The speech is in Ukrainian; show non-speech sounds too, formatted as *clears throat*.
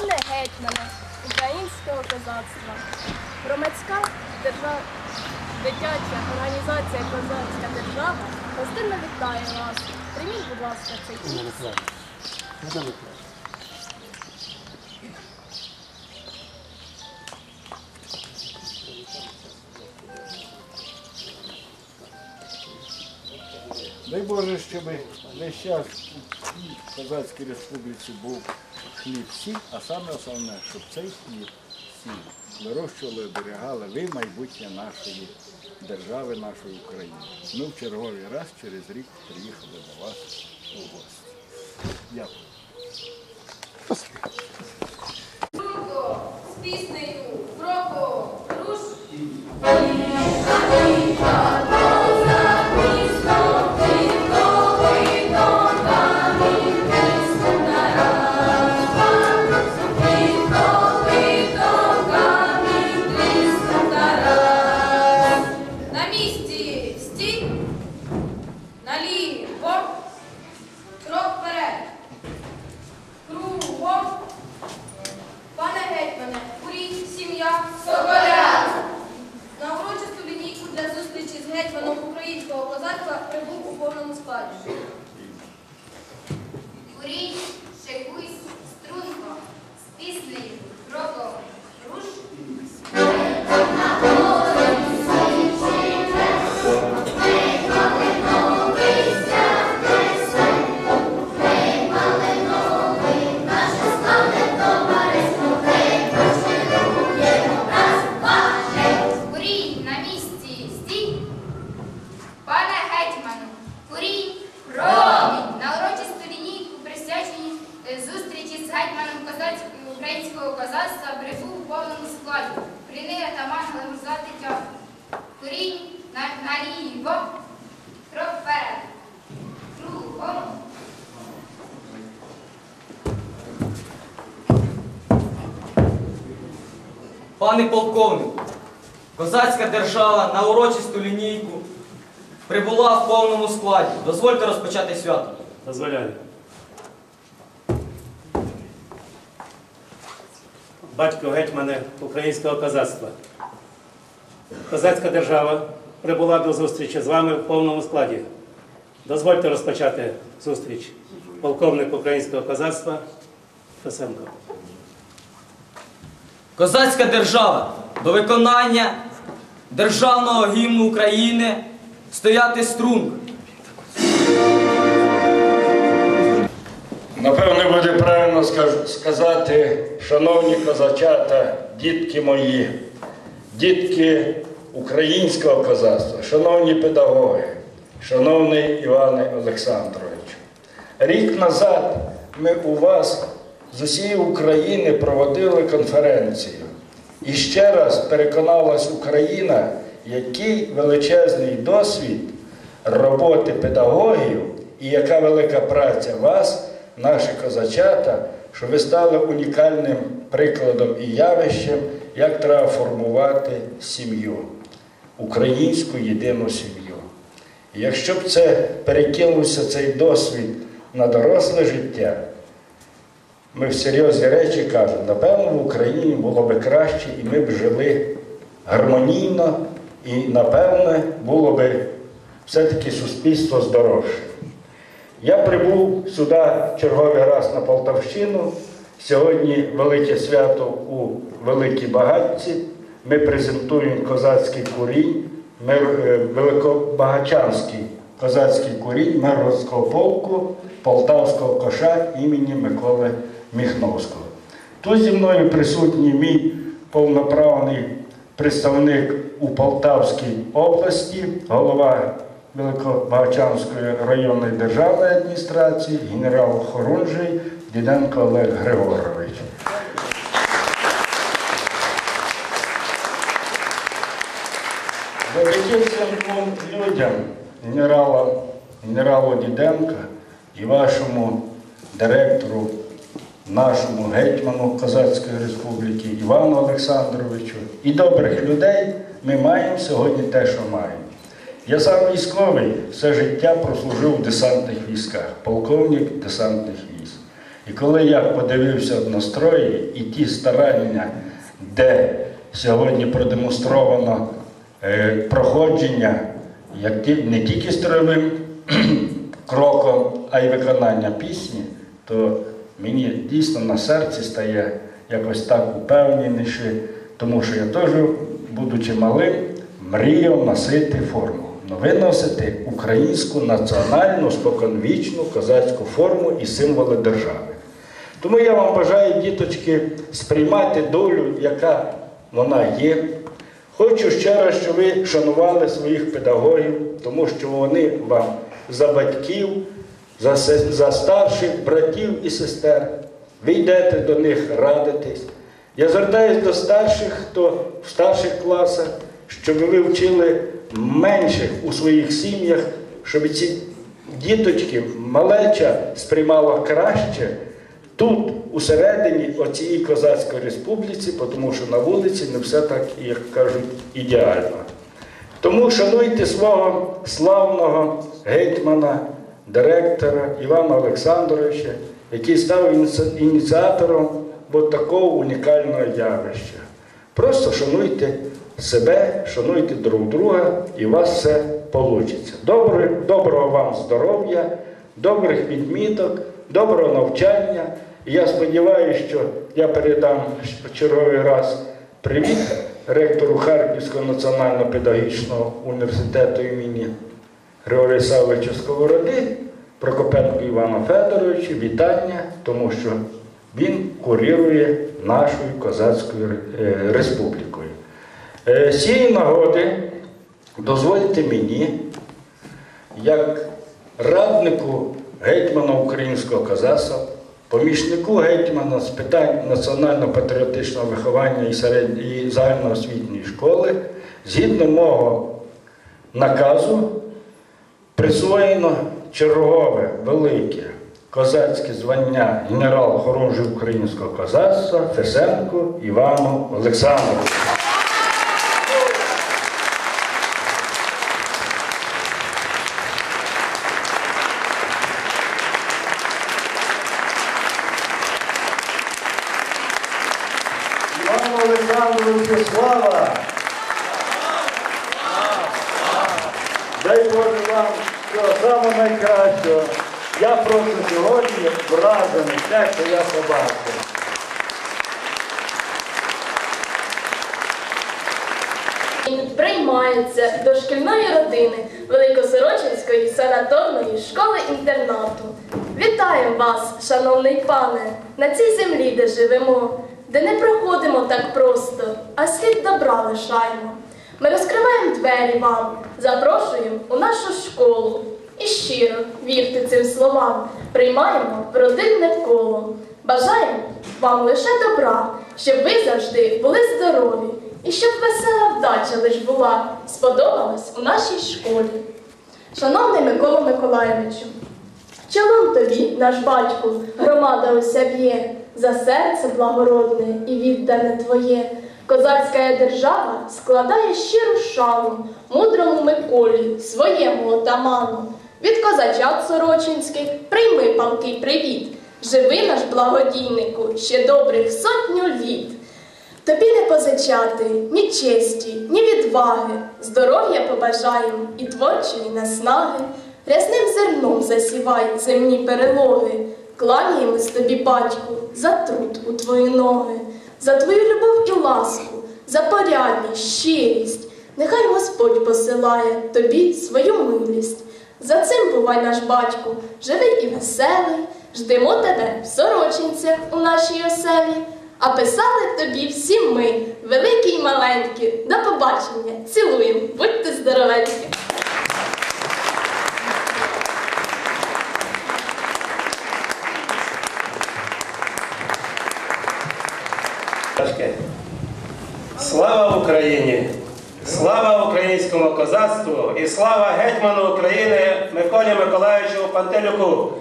пане гетьмане українського козацтва, громадська держава, дитяча організація Козацька держава гостинно вітає вас. Прийміть, будь ласка, цей квіт. Дай Боже, щоб весь час у цій Козацькій республіці був хліб сіль, а саме основне, щоб цей хліб сіль вирощували, оберігали ви майбутнє нашої держави, нашої України. Ми в черговий раз через рік приїхали до вас у гості. Дякую. З кроко, руш. Наліво, крок вперед. Кругом. Пане полковнику, козацька держава на урочисту лінійку прибула в повному складі. Дозвольте розпочати свято. Дозволяю. Батько гетьмане українського козацтва. Козацька держава прибула до зустрічі з вами в повному складі. Дозвольте розпочати зустріч. Полковник українського козацтва Фесенко. Козацька держава до виконання державного гімну України стояти струнко. Напевне, буде правильно сказати, шановні козачата, дітки мої, дітки українського козацтва, шановні педагоги, шановний Іване Олександрович. Рік назад ми у вас з усієї України проводили конференцію. І ще раз переконалась Україна, який величезний досвід роботи педагогів і яка велика праця вас, наші козачата, що ви стали унікальним прикладом і явищем, як треба формувати сім'ю, українську єдину сім'ю. Якщо б це перекинувся цей досвід на доросле життя, ми в серйозні речі кажемо, напевно, в Україні було би краще, і ми б жили гармонійно, і, напевне, було би все-таки суспільство здоровше. Я прибув сюди черговий раз на Полтавщину. Сьогодні велике свято у Великій Багатці. Ми презентуємо козацький курінь, мир- е, великобагачанський козацький курінь Миргородського полку Полтавського коша імені Миколи Міхновського. Тут зі мною присутній мій повноправний представник у Полтавській області, голова Великобагачанської районної державної адміністрації, генерал Хорунжий Діденко Олег Григорович. Цим двом людям, генерала, генералу Діденка і вашому директору, нашому гетьману Козацької Республіки Івану Олександровичу і добрих людей ми маємо сьогодні те, що маємо. Я сам військовий все життя прослужив в десантних військах, полковник десантних військ. І коли я подивився настрої і ті старання, де сьогодні продемонстровано проходження як ті- не тільки строєвим *clears throat* кроком, а й виконання пісні, то мені дійсно на серці стає якось так упевненіше, тому що я теж, будучи малим, мріяв носити форму. Ну, виносити українську національну споконвічну козацьку форму і символи держави. Тому я вам бажаю, діточки, сприймати долю, яка вона є. Хочу ще раз, щоб ви шанували своїх педагогів, тому що вони вам за батьків, за, за старших братів і сестер. Ви йдете до них радитись. Я звертаюся до старших, хто в старших класах, щоб ви вчили менших у своїх сім'ях, щоб ці діточки, малеча сприймала краще тут, усередині оцієї козацької республіці, тому що на вулиці не все так, як кажуть, ідеально. Тому шануйте свого славного гетьмана, директора Івана Олександровича, який став ініціатором от такого унікального явища. Просто шануйте себе, шануйте друг друга, і у вас все вийде. Доброго вам здоров'я, добрих відміток, доброго навчання. Я сподіваюся, що я передам в черговий раз привіт ректору Харківського національного педагогічного університету імені Григорія Савича Сковороди, Прокопенку Івану Федоровичу, вітання, тому що він курірує нашою козацькою е, республікою. Е, З цієї нагоди дозвольте мені, як раднику гетьмана українського козацтва, помічнику гетьмана з питань національно-патріотичного виховання і, серед... і загальноосвітньої школи, згідно мого наказу, присвоєно чергове велике козацьке звання генерал хорунжий українського козацтва Фесенку Івану Олександровичу. Івану Олександровичу слава! Дай Боже вам всього самого найкращого. Я просто сьогодні вражений те, що я побачив. Приймається до шкільної родини Великосорочинської санаторної школи-інтернату. Вітаю вас, шановний пане, на цій землі, де живемо, де не проходимо так просто, а слід добра лишаємо. Ми розкриваємо двері вам, запрошуємо у нашу школу. І щиро вірте цим словам, приймаємо в родинне коло. Бажаємо вам лише добра, щоб ви завжди були здорові, і щоб весела вдача лиш була, сподобалась у нашій школі. Шановний Микола Миколайовичу, чолом тобі, наш батьку, громада уся б'є, за серце благородне і віддане твоє. Козацька держава складає щиру шану мудрому Миколі, своєму отаману. Від козачат сорочинських прийми палкий привіт. Живи наш благодійнику ще добрих сотню літ. Тобі не позичати ні честі, ні відваги, здоров'я побажаєм і творчої наснаги. Рясним зерном засівай земні перелоги, кланяємось тобі, батьку, за труд у твої ноги, за твою любов і ласку, за порядність, щирість. Нехай Господь посилає тобі свою милість. За цим бувай наш батьку, живий і веселий, ждемо тебе в сорочинцях у нашій оселі. А писали тобі всі ми, великі й маленькі. До побачення, цілуємо, будьте здоровенькі. Слава Україні! Слава українському козацтву і слава гетьману України Миколі Миколаївичу Пантелюку!